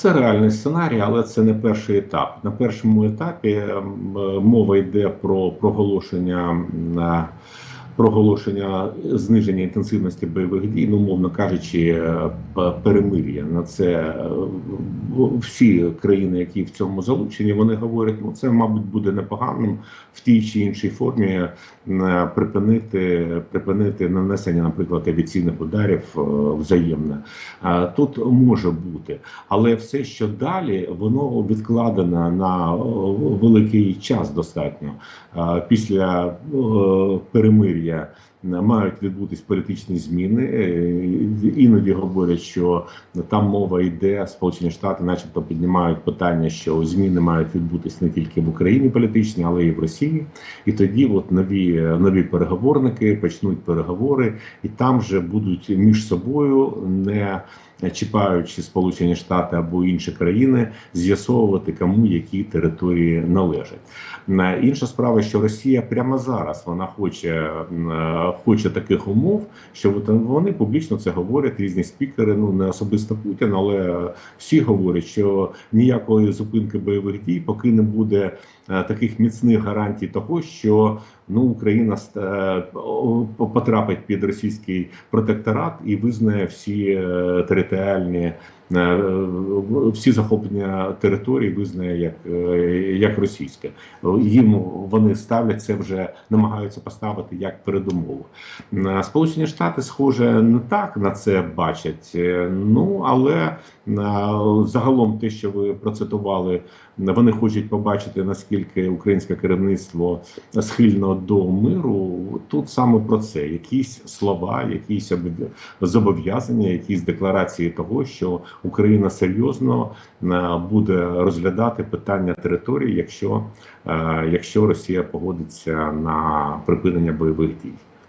Це реальний сценарій, але це не перший етап. На першому етапі мова йде про проголошення е, проголошення зниження інтенсивності бойових дій, ну мовно кажучи, е, перемир'я. На це е, всі країни, які в цьому залучені, вони говорять, ну це мабуть буде непоганим в тій чи іншій формі е, припинити припинити нанесення, наприклад, авіаційних ударів взаємне. Тут може бути, але все, що далі, воно відкладено на великий час достатньо. Після е, перемир'я мають відбутись політичні зміни. Е, Іноді говорять, що там мова йде, Сполучені Штати, начебто, піднімають питання, що зміни мають відбутись не тільки в Україні політичні, але й в Росії. І тоді, от нові нові переговорники почнуть переговори, і там вже будуть між собою не чіпаючи Сполучені Штати або інші країни, з'ясовувати, кому які території належать. Е, Інша справа, що Росія прямо зараз вона хоче, е, хоче таких умов, що вони публічно це говорять. Різні спікери, ну не особисто Путін, але всі говорять, що ніякої зупинки бойових дій, поки не буде е, таких міцних гарантій того, що ну Україна е, потрапить під російський протекторат і визнає всі е, територіальні. Е, Всі захоплення територій визнає як, е, як російське. Їм вони ставлять це вже намагаються поставити як передумову. Е, Сполучені Штати, схоже, не так на це бачать. Ну але загалом, те, що ви процитували, вони хочуть побачити наскільки українське керівництво схильно до миру. Тут саме про це якісь слова, якісь обов- зобов'язання, якісь декларації того, що Україна серйозно е, буде розглядати питання території, якщо, е, якщо Росія погодиться на припинення бойових дій.